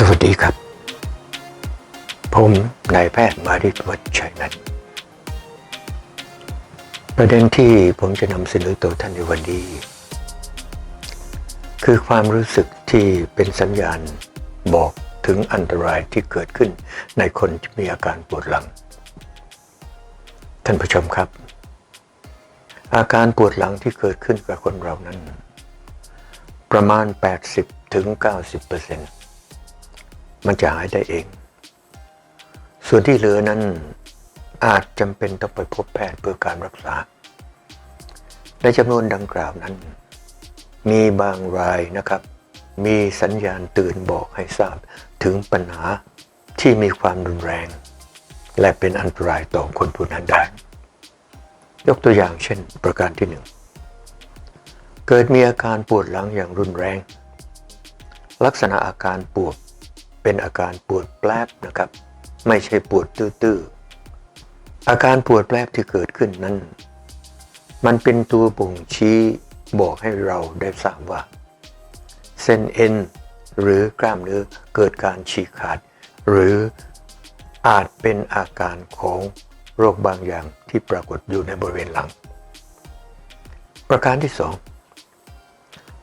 สวัสดีครับ ผมนายแพทย์มาริตวัชชัยนันท์ประเด็นที่ผมจะนำเสนอต่อท่านในวันนี้ คือความรู้สึกที่เป็นสัญญาณบอกถึงอันตรายที่เกิดขึ้นในคนที่มีอาการปวดหลัง ท่านผู้ชมครับ อาการปวดหลังที่เกิดขึ้นกับคนเรานั้น ประมาณ 80ถึง90% มันจะหายได้เอง ส่วนที่เหลือนั้นอาจจำเป็นต้องไปพบแพทย์เพื่อการรักษา ในจำนวนดังกล่าวนั้น มีบางรายนะครับ มีสัญญาณเตือนบอกให้ทราบถึงปัญหาที่มีความรุนแรง และเป็นอันตรายต่อคนผู้นั้นได้ ยกตัวอย่างเช่นประการที่หนึ่งเกิดมีอาการปวดหลังอย่างรุนแรง ลักษณะอาการปวด เป็นอาการปวดแปลบนะครับ ไม่ใช่ปวดตื้อๆอาการปวดแปลบที่เกิดขึ้นนั้น มันเป็นตัวบ่งชี้บอกให้เราได้ทราบว่า เส้นเอ็นหรือกล้ามเนื้อเกิดการฉีกขาด หรืออาจเป็นอาการของโรคบางอย่างที่ปรากฏอยู่ในบริเวณหลัง ประการที่สอง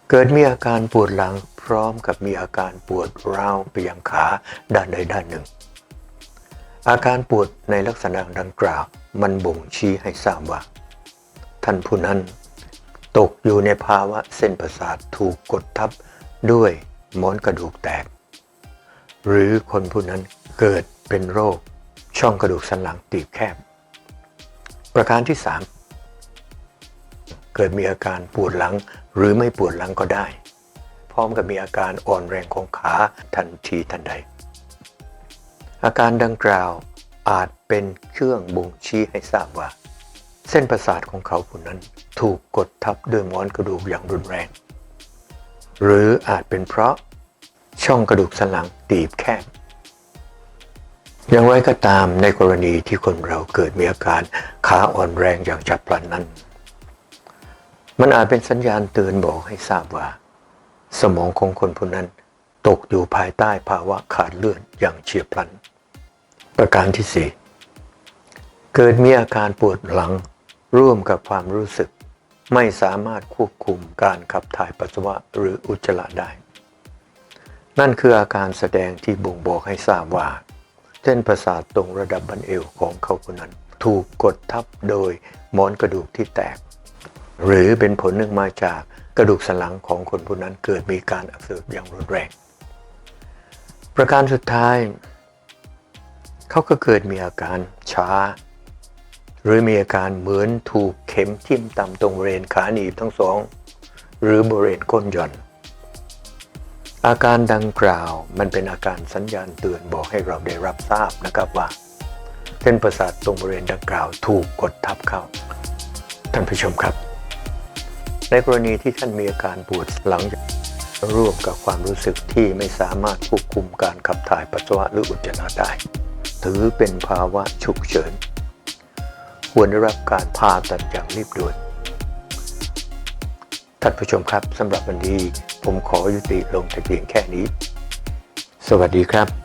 เกิดมีอาการปวดหลัง พร้อมกับมีอาการปวดร้าวไปยังขาด้านใดด้านหนึ่ง อาการปวดในลักษณะดังกล่าวมันบ่งชี้ให้ทราบว่า ท่านผู้นั้น ตกอยู่ในภาวะเส้นประสาทถูกกดทับด้วยหมอนกระดูกแตก หรือคนผู้นั้นเกิดเป็นโรคช่องกระดูกสันหลังตีบแคบ ประการที่ 3 เกิดมีอาการปวดหลังหรือไม่ปวดหลังก็ได้ พร้อมกับมีอาการอ่อนแรงของขาทันทีทันใด อาการดังกล่าวอาจเป็นเครื่องบ่งชี้ให้ทราบว่า เส้นประสาทของเขาผู้นั้นถูกกดทับด้วยหมอนกระดูกอย่างรุนแรง หรืออาจเป็นเพราะช่องกระดูกสันหลังตีบแคบอย่างไรก็ตามในกรณีที่คนเราเกิดมีอาการขาอ่อนแรงอย่างฉับพลันนั้น มันอาจเป็นสัญญาณเตือนบอกให้ทราบว่า สมองของคนผู้นั้นตกอยู่ภายใต้ภาวะขาดเลือดอย่างเฉียบพลัน ประการที่สี่เกิดมีอาการปวดหลังร่วมกับความรู้สึก ไม่สามารถควบคุมการขับถ่ายปัสสาวะหรืออุจจาระได้ นั่นคืออาการแสดงที่บ่งบอกให้ทราบว่า เส้นประสาทตรงระดับบันเอวของเขาคนนั้น ถูกกดทับโดยหมอนกระดูกที่แตก หรือเป็นผลเนื่องมาจาก กระดูกสันหลังของคนผู้นั้นเกิดมีการอักเสบอย่างรุนแรง ประการสุดท้าย เขาก็เกิดมีอาการช้า หรือมีอาการเหมือนถูกเข็มทิ่มตามตรงบริเวณขาหนีบทั้งสอง หรือบริเวณก้นหย่อน อาการดังกล่าวมันเป็นอาการสัญญาณเตือนบอกให้เราได้รับทราบนะครับว่าเส้นประสาทตรงบริเวณดังกล่าวถูกกดทับเข้า ท่านผู้ชมครับ ในกรณีที่ท่านมีอาการปวดหลังร่วมกับความรู้สึกที่ไม่สามารถควบคุมการขับถ่ายปัสสาวะหรืออุจจาระได้ ถือเป็นภาวะฉุกเฉิน ควรได้รับการผ่าตัดอย่างรีบด่วน ท่านผู้ชมครับสำหรับวันนี้ผมขอยุติลงแต่เพียงแค่นี้ สวัสดีครับ